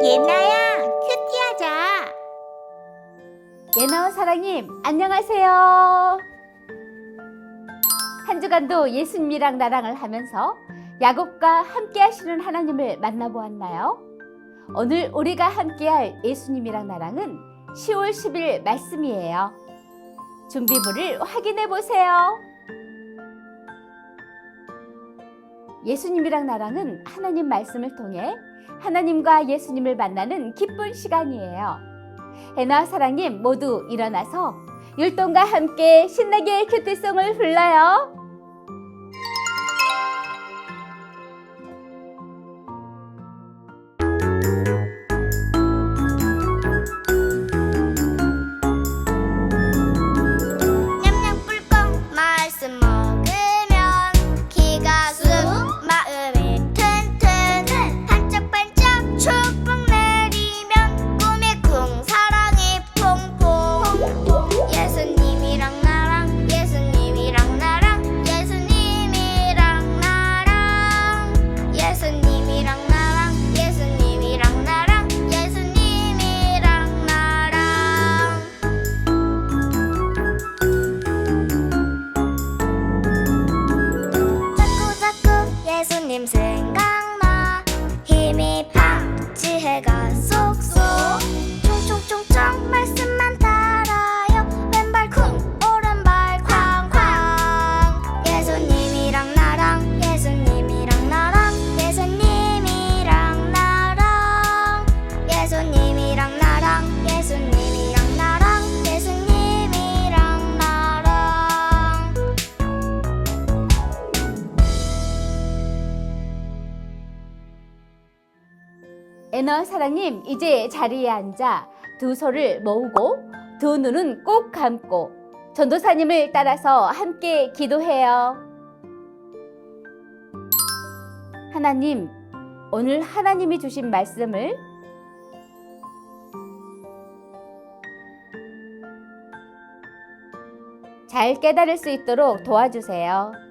예나야, 큐티하자. 예나와 사랑님, 안녕하세요. 한 주간도 예수님이랑 나랑을 하면서 야곱과 함께 하시는 하나님을 만나보았나요? 오늘 우리가 함께할 예수님이랑 나랑은 10월 10일 말씀이에요. 준비물을 확인해 보세요. 예수님이랑 나랑은 하나님 말씀을 통해 하나님과 예수님을 만나는 기쁜 시간이에요. 해나 사랑님 모두 일어나서 율동과 함께 신나게 큐티송을 불러요. 에너 사랑님 이제 자리에 앉아 두 손을 모으고 두 눈은 꼭 감고 전도사님을 따라서 함께 기도해요. 하나님, 오늘 하나님이 주신 말씀을 잘 깨달을 수 있도록 도와주세요.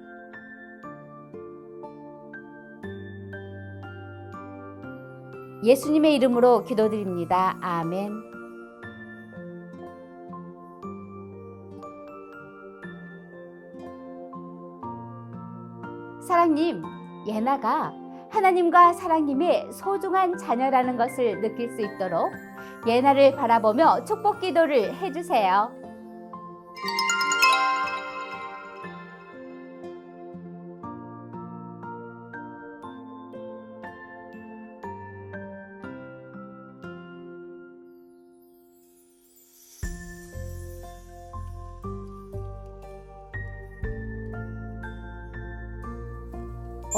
예수님의 이름으로 기도드립니다. 아멘. 사랑님, 예나가 하나님과 사랑님의 소중한 자녀라는 것을 느낄 수 있도록 예나를 바라보며 축복 기도를 해주세요.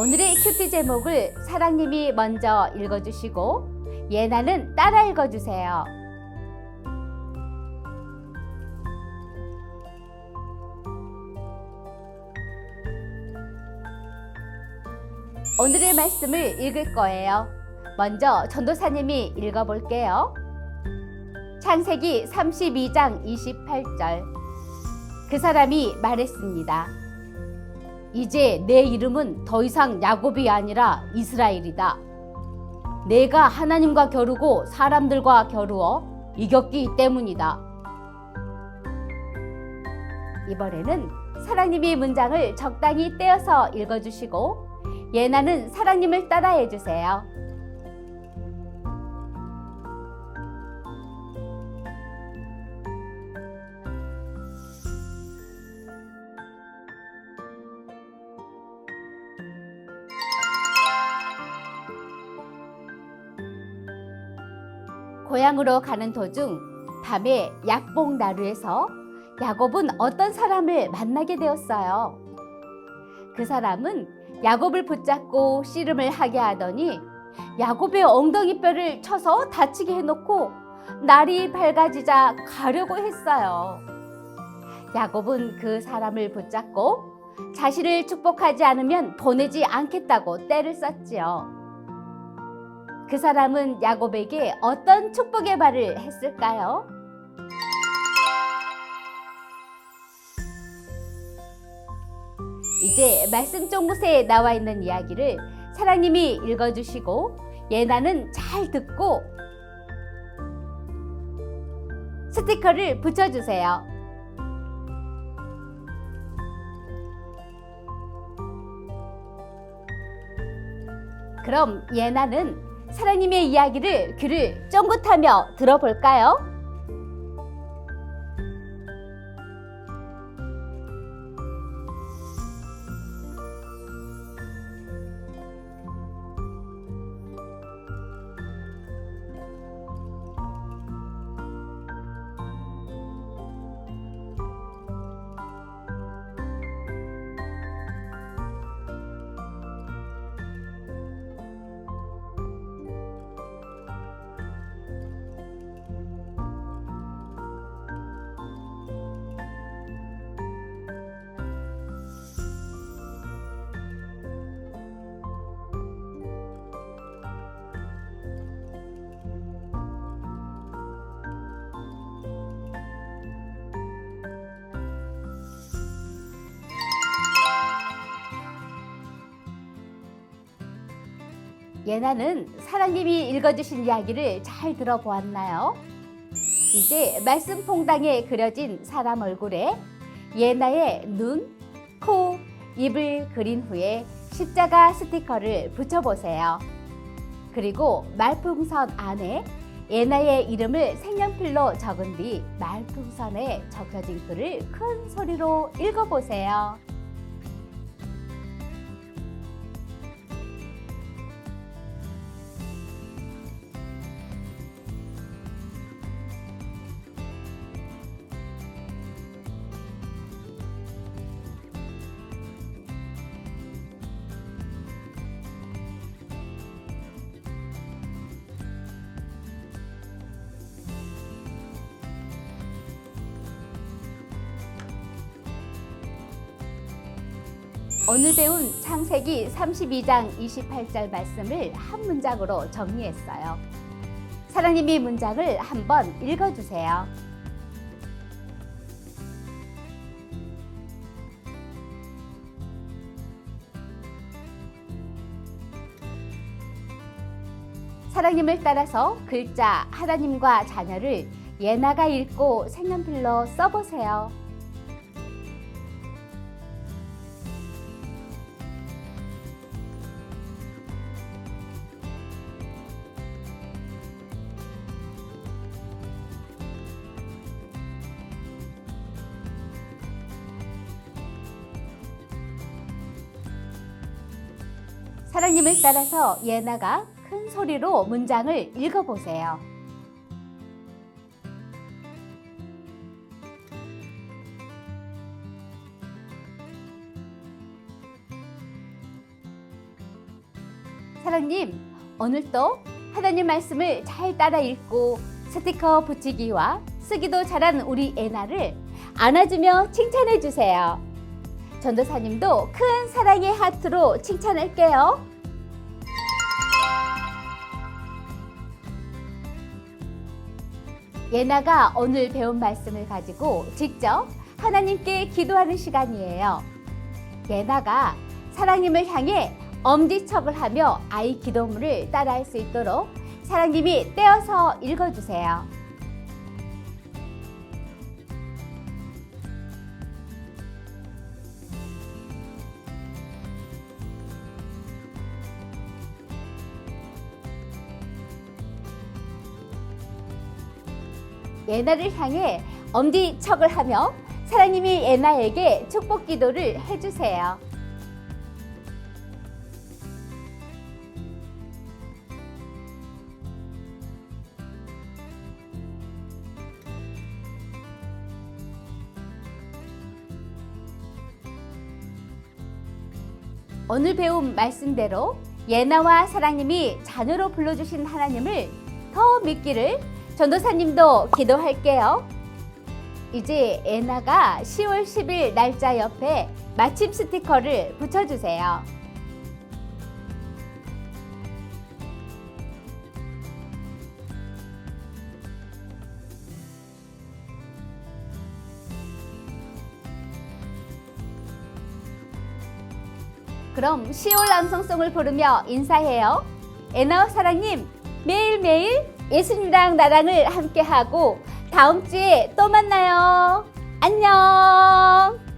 오늘의 큐티 제목을 사랑님이 먼저 읽어주시고 예나는 따라 읽어주세요. 오늘의 말씀을 읽을 거예요. 먼저 전도사님이 읽어볼게요. 창세기 32장 28절. 그 사람이 말했습니다. 이제 내 이름은 더 이상 야곱이 아니라 이스라엘이다. 내가 하나님과 겨루고 사람들과 겨루어 이겼기 때문이다. 이번에는 사랑님이 문장을 적당히 떼어서 읽어주시고 예나는 사랑님을 따라해 주세요. 고향으로 가는 도중 밤에 약봉 나루에서 야곱은 어떤 사람을 만나게 되었어요. 그 사람은 야곱을 붙잡고 씨름을 하게 하더니 야곱의 엉덩이 뼈를 쳐서 다치게 해놓고 날이 밝아지자 가려고 했어요. 야곱은 그 사람을 붙잡고 자신을 축복하지 않으면 보내지 않겠다고 떼를 썼지요. 그 사람은 야곱에게 어떤 축복의 말을 했을까요? 이제 말씀 종무새에 나와 있는 이야기를 사랑님이 읽어주시고 예나는 잘 듣고 스티커를 붙여주세요. 그럼 예나는 사랑님의 이야기를 귀를 쫑긋하며 들어볼까요? 예나는 사랑님이 읽어주신 이야기를 잘 들어보았나요? 이제 말씀 퐁당에 그려진 사람 얼굴에 예나의 눈, 코, 입을 그린 후에 십자가 스티커를 붙여보세요. 그리고 말풍선 안에 예나의 이름을 색연필로 적은 뒤 말풍선에 적혀진 글을 큰 소리로 읽어보세요. 오늘 배운 창세기 32장 28절 말씀을 한 문장으로 정리했어요. 사랑님이 문장을 한번 읽어주세요. 사랑님을 따라서 글자 하나님과 자녀를 예나가 읽고 색연필로 써보세요. 사랑님을 따라서 예나가 큰 소리로 문장을 읽어보세요. 사랑님, 오늘도 하나님 말씀을 잘 따라 읽고 스티커 붙이기와 쓰기도 잘한 우리 애나를 안아주며 칭찬해 주세요. 전도사님도 큰 사랑의 하트로 칭찬할게요. 예나가 오늘 배운 말씀을 가지고 직접 하나님께 기도하는 시간이에요. 예나가 사랑님을 향해 엄지척을 하며 아이 기도문을 따라할 수 있도록 사랑님이 떼어서 읽어주세요. 예나를 향해 엄지척을 하며 사랑님이 예나에게 축복 기도를 해주세요. 오늘 배운 말씀대로 예나와 사랑님이 자녀로 불러주신 하나님을 더 믿기를 전도사님도 기도할게요. 이제 에나가 10월 10일 날짜 옆에 마침 스티커를 붙여주세요. 그럼 10월 남성송을 부르며 인사해요. 에나와 사랑님, 매일매일 예수님이랑 나랑을 함께하고 다음 주에 또 만나요. 안녕!